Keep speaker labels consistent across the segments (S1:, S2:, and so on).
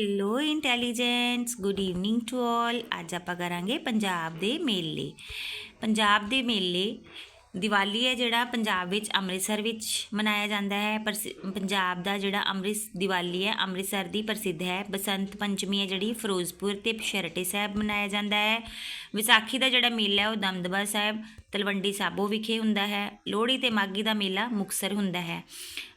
S1: Hello intelligents good evening to all ਅੱਜ ਆਪਾਂ ਕਰਾਂਗੇ ਪੰਜਾਬ ਦੇ ਮੇਲੇ। ਪੰਜਾਬ ਦੇ ਮੇਲੇ, ਦੀਵਾਲੀ ਹੈ ਜਿਹੜਾ ਪੰਜਾਬ ਵਿੱਚ ਅੰਮ੍ਰਿਤਸਰ ਵਿੱਚ ਮਨਾਇਆ ਜਾਂਦਾ ਹੈ। ਪਰ ਪੰਜਾਬ ਦਾ ਜਿਹੜਾ ਅੰਮ੍ਰਿਤ, ਦੀਵਾਲੀ ਹੈ, ਅੰਮ੍ਰਿਤਸਰ ਦੀ ਪ੍ਰਸਿੱਧ ਹੈ। ਬਸੰਤ ਪੰਚਮੀ ਹੈ ਜਿਹੜੀ ਫਿਰੋਜ਼ਪੁਰ ਤੇ ਪਸ਼ਰਟੇ ਸਾਹਿਬ ਮਨਾਇਆ ਜਾਂਦਾ ਹੈ। ਵਿਸਾਖੀ ਦਾ ਜਿਹੜਾ ਮੇਲਾ ਹੈ ਉਹ ਦਮਦਬਾ ਸਾਹਿਬ, ਤਲਵੰਡੀ ਸਾਬੋ ਵਿਖੇ ਹੁੰਦਾ ਹੈ। ਲੋਹੜੀ ਤੇ ਮਾਗੀ ਦਾ ਮੇਲਾ ਮੁਕਸਰ ਹੁੰਦਾ ਹੈ।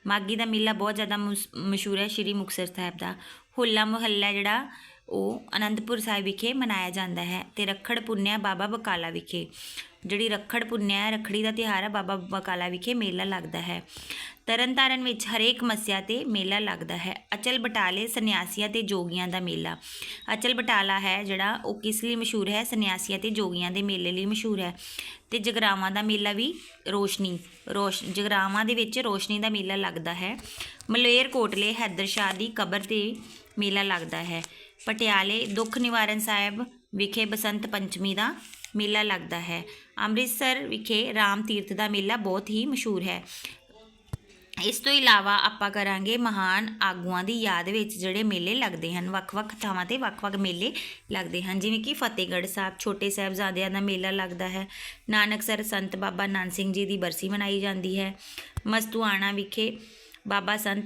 S1: ਮਾਗੀ ਦਾ ਮੇਲਾ ਬਹੁਤ ਜ਼ਿਆਦਾ ਮੁਸ- ਮਸ਼ਹੂਰ ਹੈ ਸ਼੍ਰੀ ਮੁਕਤਸਰ ਸਾਹਿਬ ਦਾ। ਹੋਲਾ ਮੁਹੱਲਾ ਜਿਹੜਾ ਉਹ ਅਨੰਦਪੁਰ ਸਾਹਿਬ ਵਿਖੇ ਮਨਾਇਆ ਜਾਂਦਾ ਹੈ ਤੇ ਰੱਖੜ ਪੁੰਨਿਆ ਬਾਬਾ ਬਕਾਲਾ ਵਿਖੇ। ਜਿਹੜੀ ਰੱਖੜ ਪੁੰਨਿਆ ਹੈ, ਰੱਖੜੀ ਦਾ ਤਿਉਹਾਰ ਹੈ, ਬਾਬਾ ਬਕਾਲਾ ਵਿਖੇ ਮੇਲਾ ਲੱਗਦਾ ਹੈ। ਤਰਨਤਾਰਨ ਵਿੱਚ ਹਰੇਕ ਮੱਸਿਆ ਤੇ ਮੇਲਾ ਲੱਗਦਾ ਹੈ। ਅਚਲ ਬਟਾਲੇ ਸੰਨਿਆਸੀਆਂ ਤੇ ਜੋਗੀਆਂ ਦਾ ਮੇਲਾ। ਅਚਲ ਬਟਾਲਾ ਹੈ ਜਿਹੜਾ, ਉਹ ਕਿਸ ਲਈ ਮਸ਼ਹੂਰ ਹੈ? ਸੰਨਿਆਸੀਆਂ ਤੇ ਜੋਗੀਆਂ ਦੇ ਮੇਲੇ ਲਈ ਮਸ਼ਹੂਰ ਹੈ। ਤੇ ਜਗਰਾਵਾਂ ਦਾ ਮੇਲਾ ਵੀ ਰੋਸ਼ਨੀ, ਰੋਸ਼, ਜਗਰਾਵਾਂ ਦੇ ਵਿੱਚ ਰੋਸ਼ਨੀ ਦਾ ਮੇਲਾ ਲੱਗਦਾ ਹੈ। ਮਲੇਰ ਕੋਟਲੇ ਹੈਦਰ ਸ਼ਾਹ ਦੀ ਕਬਰ ਤੇ ਮੇਲਾ ਲੱਗਦਾ ਹੈ। ਪਟਿਆਲੇ ਦੁੱਖ ਨਿਵਾਰਨ ਸਾਹਿਬ ਵਿਖੇ ਬਸੰਤ ਪੰਚਮੀ ਦਾ ਮੇਲਾ ਲੱਗਦਾ ਹੈ। ਅੰਮ੍ਰਿਤਸਰ ਵਿਖੇ ਰਾਮ ਤੀਰਥ ਦਾ ਮੇਲਾ ਬਹੁਤ ਹੀ ਮਸ਼ਹੂਰ ਹੈ। ਇਸ ਤੋਂ ਇਲਾਵਾ ਆਪਾਂ ਕਰਾਂਗੇ ਮਹਾਨ ਆਗੂਆਂ ਦੀ ਯਾਦ ਵਿੱਚ ਜਿਹੜੇ ਮੇਲੇ ਲੱਗਦੇ ਹਨ। ਵੱਖ-ਵੱਖ ਥਾਵਾਂ ਤੇ ਵੱਖ-ਵੱਖ ਮੇਲੇ ਲੱਗਦੇ ਹਨ। ਜਿਵੇਂ ਕਿ ਫਤਿਹਗੜ੍ਹ ਸਾਹਿਬ, ਛੋਟੇ ਸਾਹਿਬਜ਼ਾਦਿਆਂ ਦਾ ਮੇਲਾ ਲੱਗਦਾ ਹੈ। ਨਾਨਕਸਰ ਸੰਤ ਬਾਬਾ ਨਾਨਕ ਸਿੰਘ ਜੀ ਦੀ ਬਰਸੀ ਮਨਾਈ ਜਾਂਦੀ ਹੈ। ਮਸਤੂਆਣਾ ਵਿਖੇ ਬਾਬਾ ਸੰਤ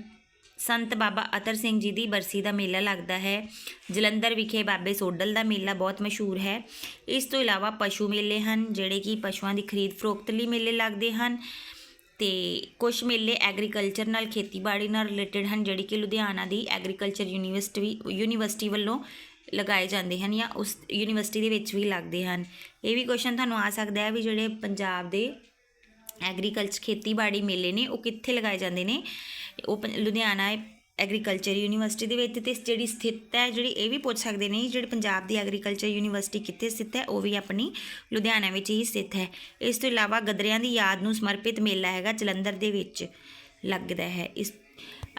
S1: ਸੰਤ ਬਾਬਾ ਅਤਰ ਸਿੰਘ ਜੀ ਦੀ ਬਰਸੀ ਦਾ ਮੇਲਾ ਲੱਗਦਾ ਹੈ। ਜਲੰਧਰ ਵਿਖੇ ਬਾਬੇ ਸੋਡਲ ਦਾ ਮੇਲਾ ਬਹੁਤ ਮਸ਼ਹੂਰ ਹੈ। ਇਸ ਤੋਂ ਇਲਾਵਾ ਪਸ਼ੂ ਮੇਲੇ ਹਨ, ਜਿਹੜੇ ਕਿ ਪਸ਼ੂਆਂ ਦੀ ਖਰੀਦ ਫਰੋਖਤ ਲਈ ਮੇਲੇ ਲੱਗਦੇ ਹਨ ਤੇ ਕੁਝ ਮੇਲੇ ਐਗਰੀਕਲਚਰ ਨਾਲ ਖੇਤੀਬਾੜੀ ਨਾਲ ਰਿਲੇਟਡ ਹਨ, ਜਿਹੜੀ ਕਿ ਲੁਧਿਆਣਾ ਦੀ ਐਗਰੀਕਲਚਰ ਯੂਨੀਵਰਸਿਟੀ ਯੂਨੀਵਰਸਿਟੀ ਵੱਲੋਂ ਲਗਾਏ ਜਾਂਦੇ ਹਨ ਜਾਂ ਉਸ ਯੂਨੀਵਰਸਿਟੀ ਦੇ ਵਿੱਚ ਵੀ ਲੱਗਦੇ ਹਨ। ਇਹ ਵੀ ਕੁਐਸਚਨ ਤੁਹਾਨੂੰ ਆ ਸਕਦਾ ਹੈ ਵੀ ਜਿਹੜੇ ਪੰਜਾਬ ਦੇ ਐਗਰੀਕਲਚਰ ਖੇਤੀਬਾੜੀ ਮੇਲੇ ਨੇ, ਉਹ ਕਿੱਥੇ ਲਗਾਏ ਜਾਂਦੇ ਨੇ? ਉਹ ਪੰ- ਲੁਧਿਆਣਾ ਐਗਰੀਕਲਚਰ ਯੂਨੀਵਰਸਿਟੀ ਦੇ ਵਿੱਚ ਤੇ ਜਿਹੜੀ ਸਥਿਤ ਹੈ, ਜਿਹੜੀ ਇਹ ਵੀ ਪੁੱਛ ਸਕਦੇ ਨੇ, ਜਿਹੜੀ ਪੰਜਾਬ ਦੀ ਐਗਰੀਕਲਚਰ ਯੂਨੀਵਰਸਿਟੀ ਕਿੱਥੇ ਸਥਿਤ ਹੈ, ਉਹ ਵੀ ਆਪਣੀ ਲੁਧਿਆਣਾ ਵਿੱਚ ਹੀ ਸਥਿਤ ਹੈ। ਇਸ ਤੋਂ ਇਲਾਵਾ ਗਦਰਿਆਂ ਦੀ ਯਾਦ ਨੂੰ ਸਮਰਪਿਤ ਮੇਲਾ ਹੈਗਾ, ਜਲੰਧਰ ਦੇ ਵਿੱਚ ਲੱਗਦਾ ਹੈ। ਇਸ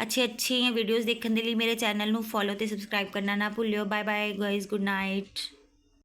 S1: ਅੱਛੇ ਅੱਛੀਆਂ ਵੀਡੀਓਜ਼ ਦੇਖਣ ਦੇ ਲਈ ਮੇਰੇ ਚੈਨਲ ਨੂੰ ਫੋਲੋ ਤੇ ਸਬਸਕ੍ਰਾਈਬ ਕਰਨਾ ਨਾ ਭੁੱਲਿਓ। Bye bye guys good night